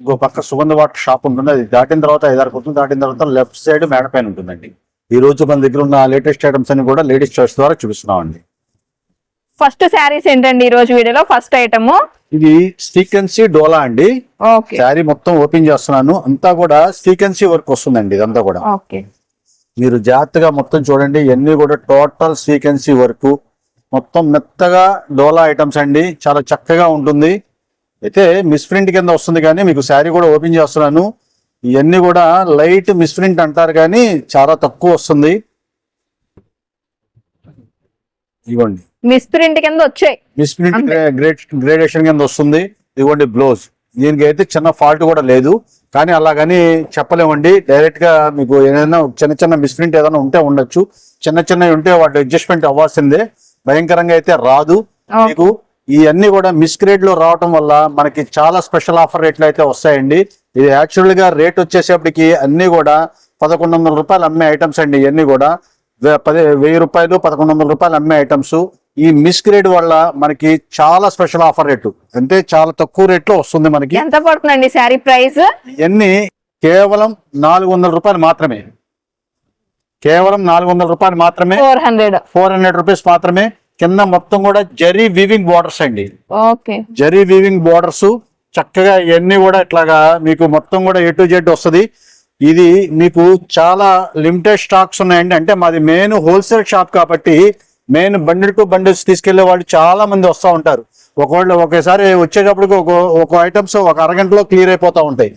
ఇంకో పక్క సుగంధ వాటర్ షాప్ ఉంటుంది అది దాటిన తర్వాత ఐదారు కొత్త దాటిన తర్వాత లెఫ్ట్ సైడ్ మేడ పైన ఉంటుందండి. ఈ రోజు మన దగ్గర ఉన్న లేటెస్ట్ ఐటమ్స్ అన్ని కూడా లేడీస్ చాయిస్ ద్వారా చూపిస్తున్నామండి. ఫస్ట్ శారీస్ ఏంటండి ఈ రోజు వీడియోలో? ఫస్ట్ ఐటమ్ ఇది సీకెన్సీ డోలా అండి. ఓకే శారీ మొత్తం ఓపెన్ చేస్తున్నాను. అంతా కూడా సీకెన్సీ వర్క్ వస్తుందండి ఇదంతా కూడా. ఓకే మీరు జాగ్రత్తగా మొత్తం చూడండి ఇవన్నీ కూడా టోటల్ సీకెన్సీ వర్క్ మొత్తం మెత్తగా డోలా ఐటమ్స్ అండి. చాలా చక్కగా ఉంటుంది. అయితే మిస్ప్రింట్ కింద వస్తుంది కానీ మీకు శారీ కూడా ఓపెన్ చేస్తున్నాను. ఇవన్నీ కూడా లైట్ మిస్ప్రింట్ అంటారు కానీ చాలా తక్కువ వస్తుంది. ఇవ్వండి. మిస్ప్రింట్ కింద వచ్చాయి. మిస్ప్రింట్ గ్రేడేషన్ కింద వస్తుంది. ఇదిగోండి బ్లౌజ్. దీనికి అయితే చిన్న ఫాల్ట్ కూడా లేదు. కానీ అలాగని చెప్పలేమండి. డైరెక్ట్గా మీకు ఏదైనా చిన్న చిన్న మిస్ప్రింట్ ఏదైనా ఉంటే ఉండొచ్చు. చిన్న చిన్నవి ఉంటే వాటి అడ్జస్ట్మెంట్ అవ్వాల్సిందే. భయంకరంగా అయితే రాదు. మీకు ఇవన్నీ కూడా మిస్ గ్రేడ్లో రావటం వల్ల మనకి చాలా స్పెషల్ ఆఫర్ రేట్లు అయితే వస్తాయండి. ఇది యాక్చువల్గా రేట్ వచ్చేసేపటికి అన్ని కూడా పదకొండు వందల రూపాయలు అమ్మే ఐటమ్స్ అండి ఇవన్నీ కూడా. పది వెయ్యి రూపాయలు పదకొండు వందల రూపాయలు అమ్మే ఐటమ్స్ ఈ మిస్ గ్రేడ్ వల్ల మనకి చాలా స్పెషల్ ఆఫర్ రేటు. అంటే చాలా తక్కువ రేట్లో వస్తుంది మనకి. ఎంత పడుతుందండి శారీ ప్రైస్? ఇవన్నీ కేవలం నాలుగు వందల రూపాయలు మాత్రమే. కేవలం నాలుగు వందల రూపాయలు మాత్రమే. Four hundred. Four hundred rupees మాత్రమే. కింద మొత్తం కూడా జరీ వీవింగ్ బోర్డర్స్ అండి. జరీ వీవింగ్ బోర్డర్స్ చక్కగా ఇవన్నీ కూడా ఇట్లాగా మీకు మొత్తం కూడా ఏ టు జెడ్ వస్తుంది. ఇది మీకు చాలా లిమిటెడ్ స్టాక్స్ ఉన్నాయండి. అంటే మాది మెయిన్ హోల్సేల్ షాప్ కాబట్టి మెయిన్ బండిల్ టు బండిల్స్ తీసుకెళ్ళే వాళ్ళు చాలా మంది వస్తూ ఉంటారు. ఒకవేళ ఒకేసారి వచ్చేటప్పటికి ఒక ఒక ఐటమ్స్ ఒక అరగంటలో క్లియర్ అయిపోతూ ఉంటాయి.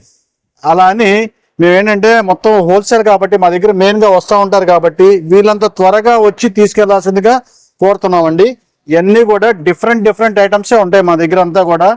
అలా అని మేము ఏంటంటే మొత్తం హోల్సేల్ కాబట్టి మా దగ్గర మెయిన్గా వస్తూ ఉంటారు కాబట్టి వీళ్ళంత త్వరగా వచ్చి తీసుకెళ్ళాల్సిందిగా కోరుతున్నామండి. ఇవన్నీ కూడా డిఫరెంట్ డిఫరెంట్ ఐటమ్సే ఉంటాయి మా దగ్గర అంతా కూడా.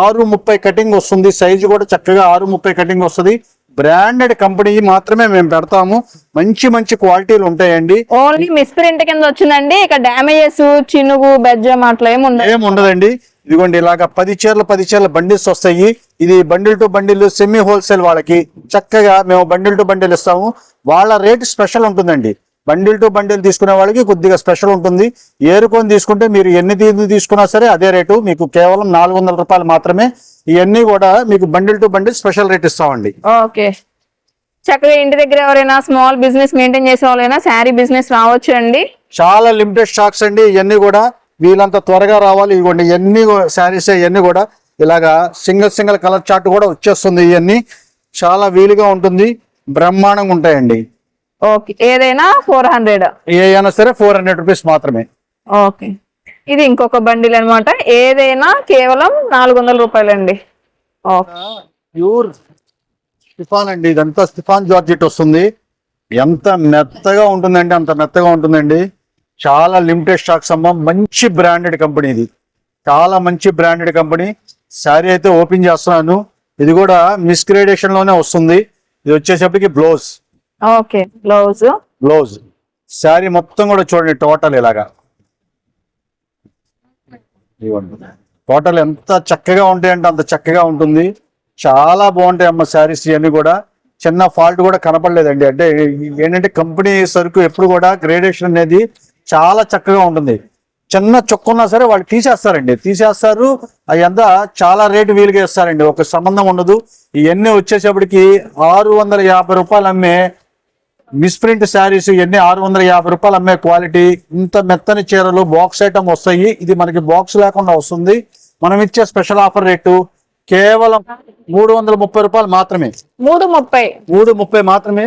ఆరు ముప్పై కటింగ్ వస్తుంది. సైజు కూడా చక్కగా ఆరు ముప్పై కటింగ్ వస్తుంది. బ్రాండెడ్ కంపెనీ మాత్రమే మేము పెడతాము. మంచి మంచి క్వాలిటీలు ఉంటాయండి. ఓన్లీ మిస్ప్రింట్ కింద వచ్చిందండి. ఇక డ్యామేజెస్ చినుగు బెజ్జం అట్లా ఏమి ఉండదు. ఏం ఉండదండి. ఇదిగోండి ఇలాగ పది చీరలు పది చీరల బండిల్స్ వస్తాయి. ఇది bundle to bundle semi wholesale వాళ్ళకి చక్కగా మేము బండిల్ టు బండిల్ ఇస్తాము. వాళ్ళ రేట్ స్పెషల్ ఉంటుందండి. బండిల్ టు బండిల్ తీసుకునే వాళ్ళకి కొద్దిగా స్పెషల్ ఉంటుంది. ఏరుకొని తీసుకుంటే మీరు ఎన్ని తీర్లు తీసుకున్నా సరే అదే రేటు. మీకు కేవలం నాలుగు వందల రూపాయలు మాత్రమే. ఇవన్నీ కూడా మీకు bundle to bundle special rate ఇస్తామండి. ఓకే. చక్కగా ఇంటి దగ్గర ఎవరైనా స్మాల్ బిజినెస్ మెయింటైన్ చేసే వాళ్ళైనా శారీ బిజినెస్ రావచ్చు అండి చాలా లిమిటెడ్ స్టాక్స్ అండి. ఇవన్నీ కూడా వీళ్ళంత త్వరగా రావాలి. ఇవ్వండి ఇవన్నీ శారీస్ ఇవన్నీ కూడా ఇలాగా సింగిల్ సింగిల్ కలర్ చార్ట్ కూడా వచ్చేస్తుంది ఇవన్నీ. చాలా వీలుగా ఉంటుంది. బ్రహ్మాండంగా ఉంటాయండి. ఓకే. ఏదైనా ఫోర్ హండ్రెడ్ ఏ అయినా సరే ఫోర్ హండ్రెడ్ రూపీస్ మాత్రమే. ఓకే. ఇది ఇంకొక బండిల్ అన్నమాట. ఏదైనా కేవలం నాలుగు వందల రూపాయలండి. ఓకే. ప్యూర్ స్టిఫాన్ అండి. ఇదంతా స్టిఫాన్ జార్జెట్ వస్తుంది. ఎంత మెత్తగా ఉంటుందండి అంత మెత్తగా ఉంటుందండి. చాలా లిమిటెడ్ స్టాక్స్ అమ్మ. మంచి బ్రాండెడ్ కంపెనీ ఇది. చాలా మంచి బ్రాండెడ్ కంపెనీ. శారీ అయితే ఓపెన్ చేస్తున్నాను. ఇది కూడా మిస్గ్రేడేషన్లోనే వస్తుంది. ఇది వచ్చేసప్పటికి blouse. Okay. Blouse blouse sari మొత్తం కూడా చూడండి టోటల్ ఇలాగా. టోటల్ ఎంత చక్కగా ఉంటాయంటే అంత చక్కగా ఉంటుంది. చాలా బాగుంటాయి అమ్మ శారీస్ ఇవన్నీ కూడా. చిన్న ఫాల్ట్ కూడా కనపడలేదండి. అంటే ఏంటంటే కంపెనీ సరుకు ఎప్పుడు కూడా గ్రేడేషన్ అనేది చాలా చక్కగా ఉంటుంది. చిన్న చొక్కున్నా సరే వాళ్ళు తీసేస్తారండి. తీసేస్తారు. అదంతా చాలా రేటు వీలుగా ఇస్తారండి. ఒక సంబంధం ఉండదు. ఇవన్నీ వచ్చేసేపటికి ఆరు వందల యాభై రూపాయలు అమ్మే మిస్ప్రింట్ శారీస్ ఇవన్నీ ఆరు వందల యాభై రూపాయలు అమ్మే క్వాలిటీ ఇంత మెత్తని చీరలు బాక్స్ ఐటమ్ వస్తాయి. ఇది మనకి బాక్స్ లేకుండా వస్తుంది. మనం ఇచ్చే స్పెషల్ ఆఫర్ రేటు కేవలం మూడు వందల ముప్పై రూపాయలు మాత్రమే. మూడు ముప్పై. మూడు ముప్పై మాత్రమే.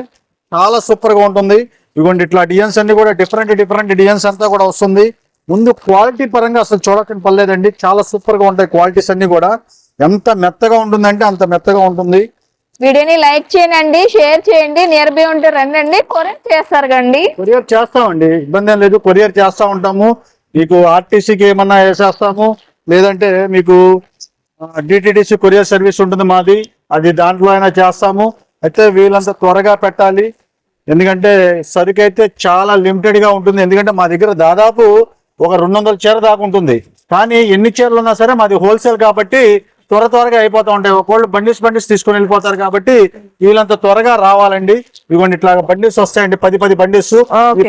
చాలా సూపర్గా ఉంటుంది. ఇదిగోండి ఇట్లా డిజైన్స్ అన్ని కూడా డిఫరెంట్ డిఫరెంట్ డిజైన్స్ అంతా కూడా వస్తుంది. ముందు క్వాలిటీ పరంగా అసలు చూడకండి పర్లేదండి. చాలా సూపర్గా ఉంటాయి క్వాలిటీస్ అన్ని కూడా. ఎంత మెత్తగా ఉంటుందంటే అంత మెత్తగా ఉంటుంది. వీడియోని లైక్ చేయండి షేర్ చేయండి నియర్ బై ఉంటే రండి కొరియర్ చేస్తారు కండి. కొరియర్ చేస్తామండి ఇబ్బంది లేదు కొరియర్ చేస్తా ఉంటాము. మీకు ఆర్టీసీకి ఏమన్నా వేసేస్తాము లేదంటే మీకు డిటిడిసి కొరియర్ సర్వీస్ ఉంటుంది మాది అది దాంట్లో అయినా చేస్తాము. అయితే వీళ్ళంతా త్వరగా పెట్టాలి. ఎందుకంటే సరుకు అయితే చాలా లిమిటెడ్గా ఉంటుంది. ఎందుకంటే మా దగ్గర దాదాపు ఒక రెండు వందల చీర దాకా ఉంటుంది. కానీ ఎన్ని చీరలు ఉన్నా సరే మాది హోల్సేల్ కాబట్టి త్వర త్వరగా అయిపోతూ ఉంటాయి. ఒకళ్ళు బండిస్ బండిస్ తీసుకొని వెళ్ళిపోతారు కాబట్టి వీళ్ళంత త్వరగా రావాలండి. ఇవ్వండి ఇట్లా బండిస్ వస్తాయండి. పది పది బండిస్.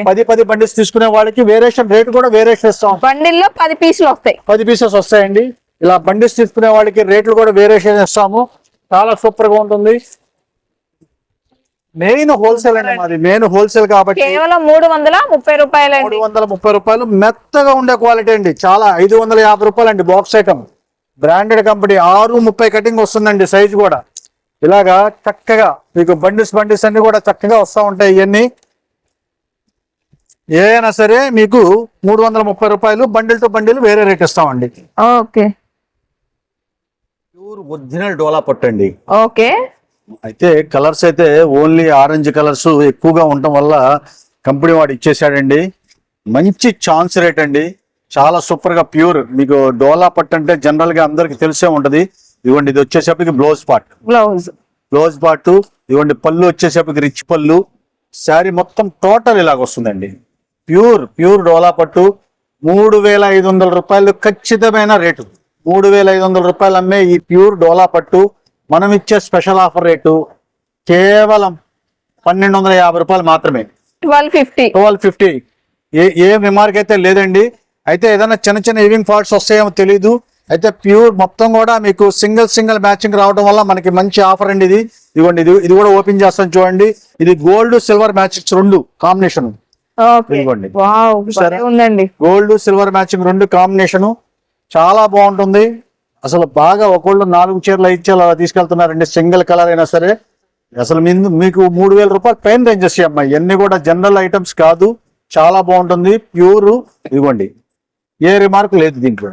పది పది బండిస్ తీసుకునే వాళ్ళకి వేరియేషన్ రేట్ కూడా వేరియేషన్ ఇస్తాం. బండిల్లో పది పీసులు వస్తాయి. పది పీసెస్ వస్తాయండి. ఇలా బండిస్ తీసుకునే వాళ్ళకి రేట్లు కూడా వేరియేషన్ ఇస్తాము. చాలా సూపర్గా ఉంటుంది. మెయిన్ హోల్సేల్ అండి మాది. మెయిన్ హోల్సేల్ కాబట్టి కేవలం మూడు వందల ముప్పై మూడు రూపాయలండి వందల ముప్పై రూపాయలు మెత్తగా ఉండే క్వాలిటీ అండి. చాలా ఐదు వందల యాభై రూపాయలు అండి బాక్స్ ఐటమ్. బ్రాండెడ్ కంపెనీ ఆరు ముప్పై కటింగ్ వస్తుందండి సైజ్ కూడా. ఇలాగా చక్కగా మీకు బండిస్ బండిస్ అన్ని కూడా చక్కగా వస్తూ ఉంటాయి ఇవన్నీ ఏ అయినా సరే మీకు మూడు వందల ముప్పై రూపాయలు బండిల్ టు బండిల్ వేరే రేట్ ఇస్తామండి. ఓకే. ప్యూర్ ఒరిజినల్ డోలా పట్టండి ఓకే. అయితే కలర్స్ అయితే ఓన్లీ ఆరెంజ్ కలర్స్ ఎక్కువగా ఉండటం వల్ల కంపెనీ వాడు ఇచ్చేసాడండి మంచి ఛాన్స్ రేట్ అండి. చాలా సూపర్గా ప్యూర్ మీకు డోలా పట్టు అంటే జనరల్గా అందరికి తెలిసే ఉంటది. ఇదిగోండి ఇది వచ్చేసరికి blouse part blouse blouse part ఇదిగోండి పళ్ళు వచ్చేసరికి రిచ్ పళ్ళు. శారీ మొత్తం టోటల్ ఇలాగ వస్తుందండి. ప్యూర్ ప్యూర్ డోలా పట్టు. మూడు వేల ఐదు వందల రూపాయలు ఖచ్చితమైన రేటు. మూడు వేల ఐదు వందల రూపాయలు అమ్మే ఈ ప్యూర్ డోలా పట్టు. మనం ఇచ్చే స్పెషల్ ఆఫర్ రేటు కేవలం పన్నెండు వందల యాభై రూపాయలు మాత్రమే. ట్వెల్వ్ ఫిఫ్టీ ట్వెల్వ్ ఫిఫ్టీ ఏ ఏ రిమార్క్ అయితే లేదండి. అయితే ఏదైనా చిన్న చిన్న ఈవింగ్ ఫాల్ట్స్ వస్తాయేమో తెలీదు. అయితే ప్యూర్ మొత్తం కూడా మీకు సింగిల్ సింగిల్ మ్యాచింగ్ రావడం వల్ల మనకి మంచి ఆఫర్ అండి ఇది. ఇదిగోండి ఇది ఇది కూడా ఓపెన్ చేస్తాను చూడండి. ఇది గోల్డ్ సిల్వర్ మ్యాచింగ్స్ రెండు కాంబినేషన్? ఉందండి. గోల్డ్ సిల్వర్ మ్యాచింగ్ రెండు కాంబినేషన్ చాలా బాగుంటుంది. అసలు బాగా ఒకళ్ళు నాలుగు చీరలు ఐదు చీరలు అలా తీసుకెళ్తున్నారండి. సింగిల్ కలర్ అయినా సరే. అసలు మీకు మూడు వేల రూపాయలు పైన రేంజెస్ అమ్మాయి. ఇవన్నీ కూడా జనరల్ ఐటమ్స్ కాదు. చాలా బాగుంటుంది. ప్యూర్ ఇదిగోండి. ఏ రిమార్క్ లేదు దీంట్లో.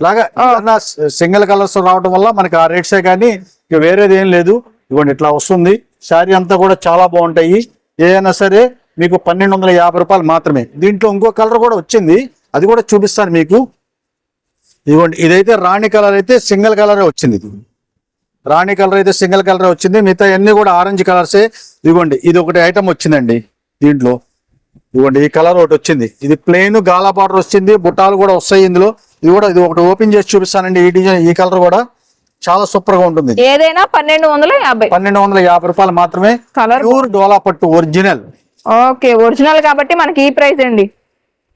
ఇలాగా సింగిల్ కలర్స్ రావడం వల్ల మనకి ఆ రేట్సే కానీ ఇక వేరేది ఏం లేదు. ఇదిగోండి ఇట్లా వస్తుంది. శారీ అంతా కూడా చాలా బాగుంటాయి. ఏ అయినా సరే మీకు పన్నెండు వందల యాభై రూపాయలు మాత్రమే. దీంట్లో ఇంకో కలర్ కూడా వచ్చింది. అది కూడా చూపిస్తాను మీకు. ఇదిగోండి ఇదైతే రాణి కలర్ అయితే సింగిల్ కలరే వచ్చింది ఇది. రాణి కలర్ అయితే సింగిల్ కలర్ వచ్చింది. మిగతా అన్ని కూడా ఆరెంజ్ కలర్సే ఇదిగోండి ఇది ఒకటి ఐటమ్ వచ్చిందండి దీంట్లో. ఇదిగోండి ఈ కలర్ ఒకటి వచ్చింది. ఇది ప్లెయిన్ గాలా బార్డర్ వచ్చింది బుట్టాలు కూడా వస్తాయి ఇందులో. ఇది కూడా ఇది ఒకటి ఓపెన్ చేసి చూపిస్తానండి ఈ డిజైన్ ఈ కలర్ కూడా చాలా సూపర్గా ఉంటుంది. ఏదైనా పన్నెండు వందల యాభై. పన్నెండు వందల యాభై రూపాయలు మాత్రమే కలర్ ప్యూర్ డోలా పట్టు ఒరిజినల్ ఓకే ఒరిజినల్ కాబట్టి మనకి ఈ ప్రైస్ అండి.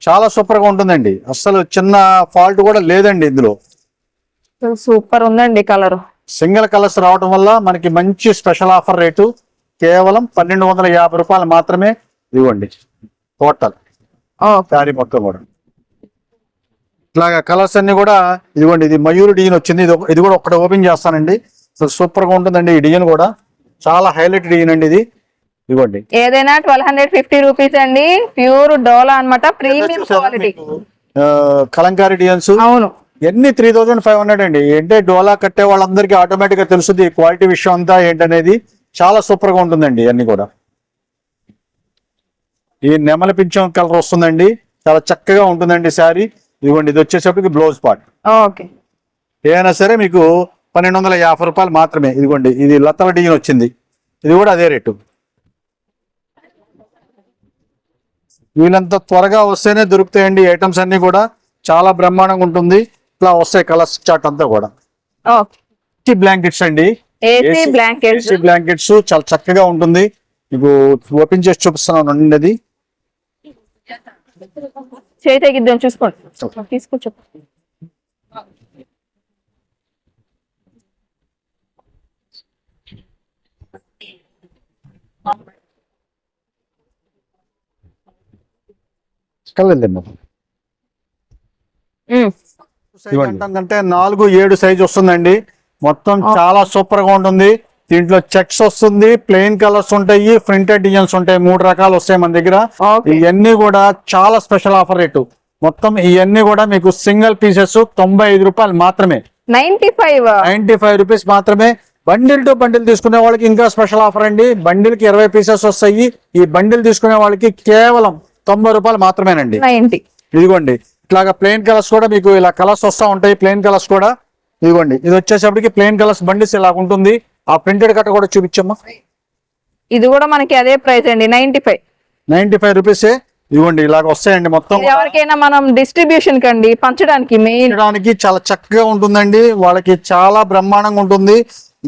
చాలా సూపర్గా ఉంటుందండి. అసలు చిన్న ఫాల్ట్ కూడా లేదండి ఇందులో. సూపర్ ఉందండి కలర్. సింగిల్ కలర్స్ రావడం వల్ల మనకి మంచి స్పెషల్ ఆఫర్ రేటు కేవలం పన్నెండు వందల యాభై రూపాయలు మాత్రమే ఇవ్వండి. టోటల్. శారీ మొత్తం కూడా. ఇట్లాగా కలర్స్ అన్ని కూడా ఇదిగోండి ఇది మయూర్ డిజైన్ వచ్చింది. ఇది ఇది కూడా ఒకటి ఓపెన్ చేస్తానండి. సూపర్గా ఉంటుందండి ఈ డిజైన్ కూడా. చాలా హైలైట్ డిజైన్ అండి ఇది. ఇదిగోండి. ఏదైనా ట్వెల్వ్ హండ్రెడ్ ఫిఫ్టీ రూపీస్ అండి. ప్యూర్ డోలా అన్నమాట. Premium quality. ఆ, కలంకారీ డిజైన్స్? అవును. ఎన్ని త్రీ థౌజండ్ ఫైవ్ హండ్రెడ్ అండి. అంటే డోలా కట్టే వాళ్ళందరికీ ఆటోమేటిక్గా తెలుస్తుంది క్వాలిటీ విషయం అంతా ఏంటనేది. చాలా సూపర్గా ఉంటుందండి అన్ని కూడా. ఈ నెమల పింఛం కలర్ వస్తుందండి. చాలా చక్కగా ఉంటుందండి శారీ. ఇదిగోండి ఇది వచ్చేసరికి బ్లౌజ్ పార్ట్. ఓకే. ఏదైనా సరే మీకు పన్నెండు వందల యాభై రూపాయలు మాత్రమే. ఇదిగోండి ఇది లతల డిజైన్ వచ్చింది. ఇది కూడా అదే రేటు. వీళ్ళంత త్వరగా వస్తేనే దొరుకుతాయండి ఐటమ్స్ అన్ని కూడా. చాలా బ్రహ్మాండంగా ఉంటుంది. ఇట్లా వస్తాయి కలర్స్ చాట్ అంతా కూడా. బ్లాంకెట్స్ అండి. బ్లాంకెట్స్ చాలా చక్కగా ఉంటుంది. మీకు ఓపెన్ చేసి చూపిస్తున్నాను అండి అది. చేయి తెగిద్దాం చూసుకోండి. తీసుకొచ్చు అంటాం నాలుగు ఏడు సైజ్ వస్తుందండి. మొత్తం చాలా సూపర్గా ఉంటుంది. దీంట్లో చెక్స్ వస్తుంది ప్లెయిన్ కలర్స్ ఉంటాయి ప్రింటెడ్ డిజైన్స్ ఉంటాయి మూడు రకాలు వస్తాయి మన దగ్గర. ఇవన్నీ కూడా చాలా స్పెషల్ ఆఫర్ రేటు. మొత్తం ఇవన్నీ కూడా మీకు సింగిల్ పీసెస్ తొంభై ఐదు రూపాయలు మాత్రమే. Ninety five. Ninety five rupees మాత్రమే. బండిల్ టు బండిల్ తీసుకునే వాళ్ళకి ఇంకా స్పెషల్ ఆఫర్ అండి. బండిల్కి ఇరవై పీసెస్ వస్తాయి. ఈ బండిల్ తీసుకునే వాళ్ళకి కేవలం తొంభై రూపాయలు మాత్రమేనండి. ఇదిగోండి ఇట్లాగా ప్లెయిన్ కలర్స్ కూడా మీకు ఇలా కలర్స్ వస్తా ఉంటాయి ప్లెయిన్ కలర్స్ కూడా. ఇదిగోండి ఇది వచ్చేసప్పటికి ప్లెయిన్ కలర్స్ బండిస్ ఇలా ఉంటుంది. ఆ ప్రింటెడ్ కట్ట కూడా చూపించమ్మా. ఇది కూడా మనకి అదే ప్రైస్ అండి ninety five ninety five rupees ఇదిగోండి ఇలాగ వస్తాయండి మొత్తం. ఎవరికైనా మనం డిస్ట్రిబ్యూషన్ కండి పంచడానికి మెయిన్ చాలా చక్కగా ఉంటుందండి. వాళ్ళకి చాలా బ్రహ్మాండంగా ఉంటుంది.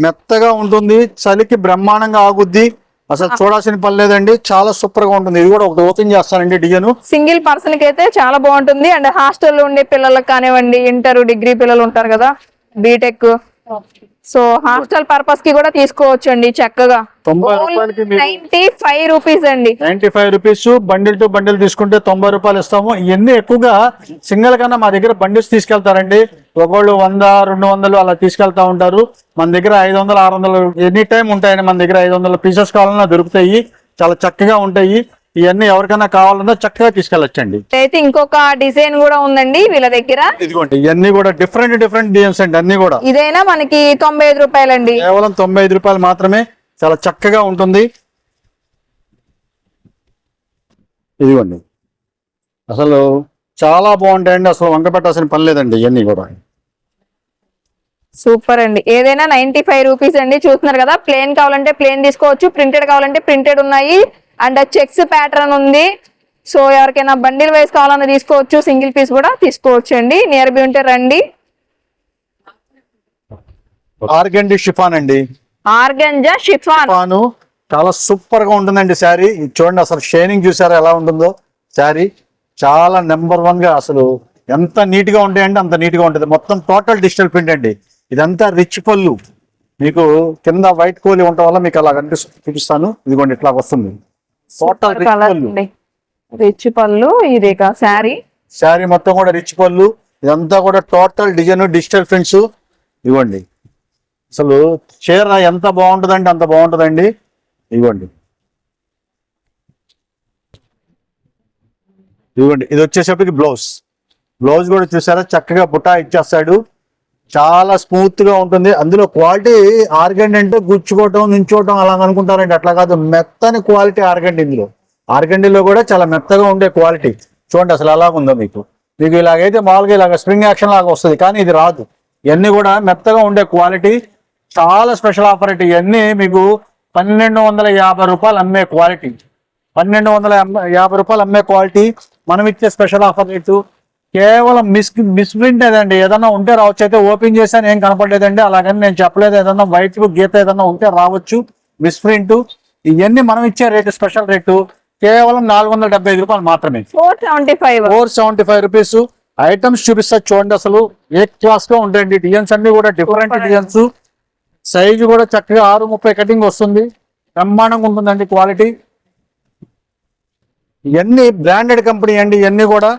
మెత్తగా ఉంటుంది. చలికి బ్రహ్మాండంగా ఆగుద్ది. అసలు చూడాల్సిన పని లేదండి. చాలా సూపర్గా ఉంటుంది. ఇది కూడా ఒకటి ఓపెన్ చేస్తానండి డిజైన్. సింగిల్ పర్సన్కి అయితే చాలా బాగుంటుంది. అండ్ హాస్టల్లో ఉండే పిల్లలకు కానివ్వండి ఇంటర్ డిగ్రీ పిల్లలు ఉంటారు కదా బీటెక్ సో హాస్టల్ పర్పస్కి కూడా తీసుకోవచ్చు అండి చక్కగా నైన్టీ ఫైవ్ రూపీస్ అండి. Ninety five rupees bundle to bundle తీసుకుంటే తొంభై రూపాయలు ఇస్తాము. ఇవన్నీ ఎక్కువగా సింగిల్ కన్నా మా దగ్గర బండిల్స్ తీసుకెళ్తారండి. ఒకళ్ళు వంద రెండు వందలు అలా తీసుకెళ్తా ఉంటారు. మన దగ్గర ఐదు వందలు ఆరు వందలు ఎనీ టైం ఉంటాయండి. మన దగ్గర ఐదు వందల పీసెస్ కావాలన్నా దొరుకుతాయి. చాలా చక్కగా ఉంటాయి. ఇవన్నీ ఎవరికైనా కావాలన్నా చక్కగా తీసుకెళ్ళొచ్చండి. అయితే ఇంకొక డిజైన్ కూడా ఉందండి వీళ్ళ దగ్గర. ఇదిగోండి ఇవన్నీ కూడా డిఫరెంట్ డిఫరెంట్ డిజైన్స్ అండి అన్ని కూడా. ఇదైనా మనకి తొంభై ఐదు రూపాయలండి? కేవలం తొంభై ఐదు రూపాయలు మాత్రమే చాలా చక్కగా ఉంటుంది. ఇదిగోండి అసలు చాలా బాగుంటాయండి అసలు వంక పెట్టాల్సిన పని లేదండి ఇవన్నీ కూడా. సూపర్ అండి. ఏదైనా నైన్టీ ఫైవ్ రూపీస్ అండి చూస్తున్నారు కదా ప్లేన్ కావాలంటే ప్లేన్ తీసుకోవచ్చు ప్రింటెడ్ కావాలంటే ప్రింటెడ్ ఉన్నాయి. అండ్ చెక్స్ ప్యాటర్న్ ఉంది. సో ఎవరికైనా బండిల్ వైస్ కావాలన్నా తీసుకోవచ్చు సింగిల్ పీస్ కూడా తీసుకోవచ్చు అండి. నియర్ బై ఉంటే రండి. ఆర్గండి షిఫాన్ అండి. Organza chiffon. చాలా సూపర్గా ఉంటుందండి శారీ. చూడండి అసలు షైనింగ్ చూసారా ఎలా ఉంటుందో శారీ. చాలా నెంబర్ వన్గా అసలు ఎంత నీట్గా ఉంటాయంటే అంత నీట్గా ఉంటుంది. మొత్తం టోటల్ డిజిటల్ ప్రింట్ అండి. ఇదంతా రిచ్ పళ్ళు. మీకు కింద వైట్ కోలి ఉండటం వల్ల మీకు అలా కనిపిస్తుంది చూపిస్తాను. ఇదిగోండి ఇట్లా వస్తుంది. టోటల్ రిచ్ పళ్ళు. ఇది శారీ. శారీ మొత్తం కూడా రిచ్ పళ్ళు. ఇదంతా కూడా టోటల్ డిజైన్ డిజిటల్ ప్రింట్స్ ఇవ్వండి. అసలు చీర ఎంత బాగుంటుందంటే అంత బాగుంటుందండి. ఇవ్వండి. ఇవ్వండి. ఇది వచ్చేసరికి బ్లౌజ్ బ్లౌజ్ కూడా చూసారా? చక్కగా బుటా ఇచ్చేస్తాడు. చాలా స్మూత్గా ఉంటుంది. అందులో క్వాలిటీ ఆర్గండి అంటే గుచ్చుకోవటం నుంచోవటం అలా అనుకుంటారండి. అట్లా కాదు మెత్తని క్వాలిటీ ఆర్గండ్ ఇందులో. ఆర్గండిలో కూడా చాలా మెత్తగా ఉండే క్వాలిటీ చూడండి అసలు ఎలా ఉందో మీకు? మీకు ఇలాగైతే మామూలుగా ఇలాగ స్ప్రింగ్ యాక్షన్ లాగా వస్తుంది. కానీ ఇది రాదు. ఇవన్నీ కూడా మెత్తగా ఉండే క్వాలిటీ చాలా స్పెషల్ ఆఫర్ అయితే. ఇవన్నీ మీకు పన్నెండు వందల యాభై రూపాయలు అమ్మే క్వాలిటీ పన్నెండు వందల యాభై రూపాయలు అమ్మే క్వాలిటీ మనం ఇచ్చే స్పెషల్ ఆఫర్ రేటు కేవలం మిస్ మిస్ప్రింట్ ఏదండి ఏదన్నా ఉంటే రావచ్చు. అయితే ఓపెన్ చేశాను ఏం కనపడలేదండి. అలాగని నేను చెప్పలేదు. ఏదన్నా వైట్ గీత ఏదన్నా ఉంటే రావచ్చు. మిస్ప్రింట్. ఇవన్నీ మనం ఇచ్చే రేటు స్పెషల్ రేటు కేవలం నాలుగు వందల డెబ్బై ఐదు రూపాయలు మాత్రమే. Four seventy five. Four seventy five rupees. Items చూపిస్తా చూడండి అసలు. ఏ క్లాస్గా ఉంటాయండి. డిజైన్స్ అన్ని కూడా డిఫరెంట్. డిజైన్స్. సైజు కూడా చక్కగా ఆరు ముప్పై కటింగ్ వస్తుంది. బ్రహ్మాండంగా ఉంటుందండి క్వాలిటీ. ఇవన్నీ బ్రాండెడ్ కంపెనీ అండి ఇవన్నీ కూడా.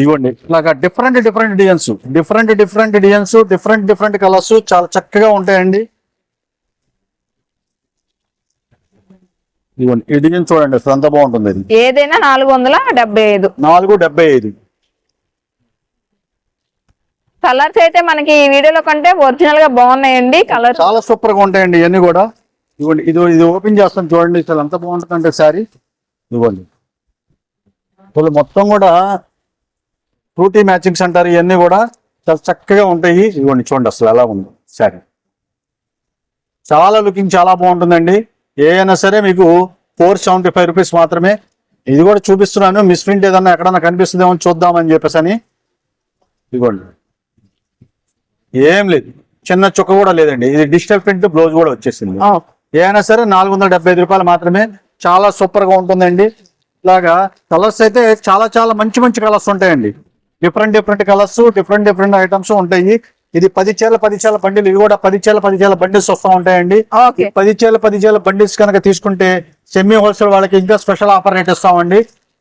ఇవ్వండి ఇలాగా different different designs different different designs different different colours చాలా చక్కగా ఉంటాయండి. ఇవ్వండి ఈ డిజైన్ చూడండి అసలు ఎంత బాగుంటుంది ఇది. ఏదైనా నాలుగు వందల డెబ్బై ఐదు. నాలుగు డెబ్బై ఐదు. కలర్స్ అయితే మనకి ఈ వీడియోలో కంటే ఒరిజినల్గా బాగున్నాయండి. కలర్ చాలా సూపర్గా ఉంటాయండి ఇవన్నీ కూడా. ఇవ్వండి ఇది ఇది ఓపెన్ చేస్తాను చూడండి అసలు ఎంత బాగుంటుంది అంటే సారీ ఇవ్వండి మొత్తం కూడా ఫ్రూటీ మ్యాచింగ్స్ అంటారు ఇవన్నీ కూడా చాలా చక్కగా ఉంటాయి. ఇవ్వండి చూడండి అసలు ఎలా ఉంది సారీ చాలా లుకింగ్ చాలా బాగుంటుందండి. ఏ అయినా సరే మీకు ఫోర్ సెవెంటీ ఫైవ్ రూపీస్ మాత్రమే. ఇది కూడా చూపిస్తున్నాను. మిస్ ప్రింట్ ఏదన్నా ఎక్కడన్నా కనిపిస్తుందేమో చూద్దామని చెప్పేసి అని ఇదిగోండి. ఏం లేదు. చిన్న చుక్క కూడా లేదండి. ఇది డిజిటల్ ప్రింట్ బ్లౌజ్ కూడా వచ్చేసింది. ఏమైనా సరే నాలుగు వందల డెబ్బై ఐదు రూపాయలు మాత్రమే. చాలా సూపర్గా ఉంటుందండి. ఇలాగా కలర్స్ అయితే చాలా చాలా మంచి మంచి కలర్స్ ఉంటాయండి. Different different colours different different items ఉంటాయి. ఇది పది చీల పది చీల బండిలు ఇవి కూడా పది చీల పది చీల బండిల్స్ వస్తూ ఉంటాయండి. పది చీల పది చీల బండిల్స్ కనుక తీసుకుంటే సెమీ హోల్సేల్ వాళ్ళకి ఇంకా స్పెషల్ ఆఫర్ రేట్ ఇస్తామండి.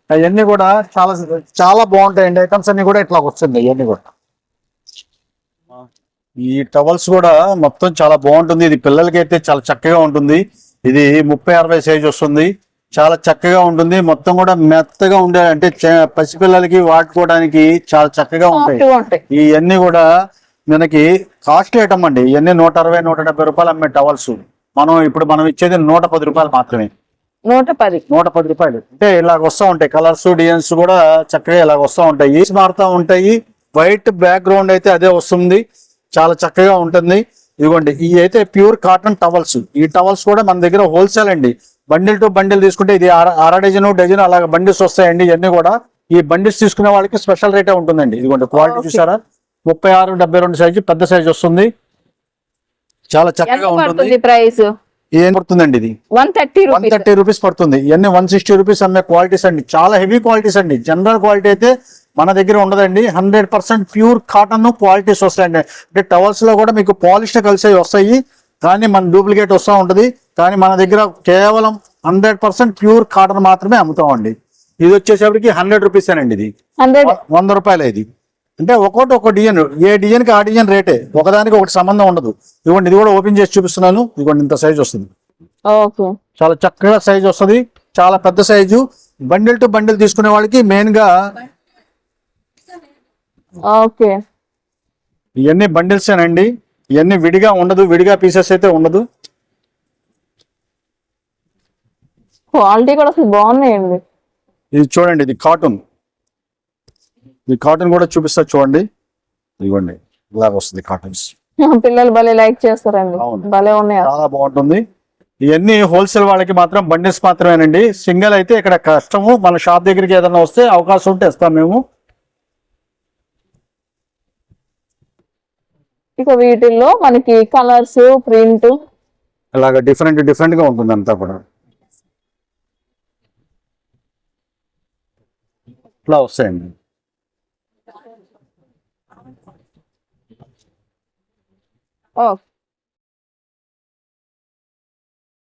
అవన్నీ కూడా చాలా చాలా బాగుంటాయండి. ఐటమ్స్ అన్ని కూడా ఇట్లా వస్తుంది ఇవన్నీ కూడా. ఈ టవల్స్ కూడా మొత్తం చాలా బాగుంటుంది. ఇది పిల్లలకి అయితే చాలా చక్కగా ఉంటుంది. ఇది ముప్పై అరవై సైజ్ వస్తుంది. చాలా చక్కగా ఉంటుంది. మొత్తం కూడా మెత్తగా ఉండే అంటే పసిపిల్లలకి వాడుకోవడానికి చాలా చక్కగా ఉంటాయి. ఇవన్నీ కూడా మనకి కాస్ట్ ఐటమ్ అండి. ఇవన్నీ నూట అరవై నూట డెబ్బై రూపాయలు అమ్మే టవల్స్. మనం ఇప్పుడు మనం ఇచ్చేది నూట పది రూపాయలు మాత్రమే. నూట పది. నూట పది రూపాయలు. అంటే ఇలాగ వస్తూ ఉంటాయి. కలర్స్ డిజైన్స్ కూడా చక్కగా ఇలాగ వస్తూ ఉంటాయి. మారుతూ ఉంటాయి. వైట్ బ్యాక్గ్రౌండ్ అయితే అదే వస్తుంది. చాలా చక్కగా ఉంటుంది. ఇదిగోండి ఇవి అయితే ప్యూర్ కాటన్ టవల్స్. ఈ టవల్స్ కూడా మన దగ్గర హోల్సేల్ అండి. బండిల్ టు బండిల్ తీసుకుంటే ఇది అర డజన్ డజన్ అలాగ బండిల్స్ వస్తాయండి. ఇవన్నీ కూడా ఈ బండిల్స్ తీసుకునే వాళ్ళకి స్పెషల్ రేటే ఉంటుందండి. ఇదిగోండి క్వాలిటీ. చూసారా? ముప్పై ఆరు డెబ్బై రెండు సైజు పెద్ద సైజు వస్తుంది. చాలా చక్కగా ఉంటుంది. ప్రైస్? ఏం పడుతుందండి ఇది? One thirty one thirty rupees పడుతుంది. ఇవన్నీ వన్ సిక్స్టీ రూపీస్ అమ్మే క్వాలిటీస్ అండి. చాలా హెవీ క్వాలిటీస్ అండి. జనరల్ క్వాలిటీ అయితే మన దగ్గర ఉండదండి. Hundred percent pure cotton qualities వస్తాయండి. అంటే టవల్స్లో కూడా మీకు పాలిస్టర్ కలిసి వస్తాయి. కానీ మన డూప్లికేట్ వస్తూ ఉంటది. కానీ మన దగ్గర కేవలం హండ్రెడ్ పర్సెంట్ ప్యూర్ కాటన్ మాత్రమే అమ్ముతామండి. ఇది వచ్చేసరికి హండ్రెడ్ రూపీస్ అండి ఇది. వంద రూపాయలు ఇది. అంటే ఒక్కొక్కటి ఒక డిజైన్ ఏ డిజైన్కి ఆ డిజైన్ రేటే. ఒకదానికి ఒకటి సంబంధం ఉండదు. ఇదిగోండి ఇది కూడా ఓపెన్ చేసి చూపిస్తున్నాను. ఇదిగోండి ఇంత సైజ్ వస్తుంది. చాలా చక్కగా సైజ్ వస్తుంది. చాలా పెద్ద సైజు. బండిల్ టు బండిల్ తీసుకునే వాళ్ళకి మెయిన్గా ఓకే. ఇవన్నీ బండిల్స్ అండి ఇవన్నీ విడిగా ఉండదు విడిగా పీసెస్ అయితే ఉండదు. క్వాలిటీ కూడా అసలు బాగున్నాయండి. ఇది చూడండి ఇది కాటన్. ఇది కాటన్ కూడా చూపిస్తా చూడండి. ఇదిగోండి ఇలాగ వస్తుంది కాటన్స్. పిల్లలు భలే లైక్ చేస్తారండి. భలే ఉన్నాయి? చాలా బాగుంటుంది. ఇవన్నీ హోల్సేల్ వాళ్ళకి మాత్రం బండిల్స్ మాత్రమేనండి. సింగిల్ అయితే ఇక్కడ కష్టము. మన షాప్ దగ్గరికి ఏదైనా వస్తే అవకాశం ఉంటే ఇస్తాం మేము. ఇక వీటిల్లో మనకి కలర్స్ ప్రింట్. ఇలాగ డిఫరెంట్ డిఫరెంట్గా ఉంటుంది అంతా కూడా. ఇట్లా వస్తాయండి ఓకే.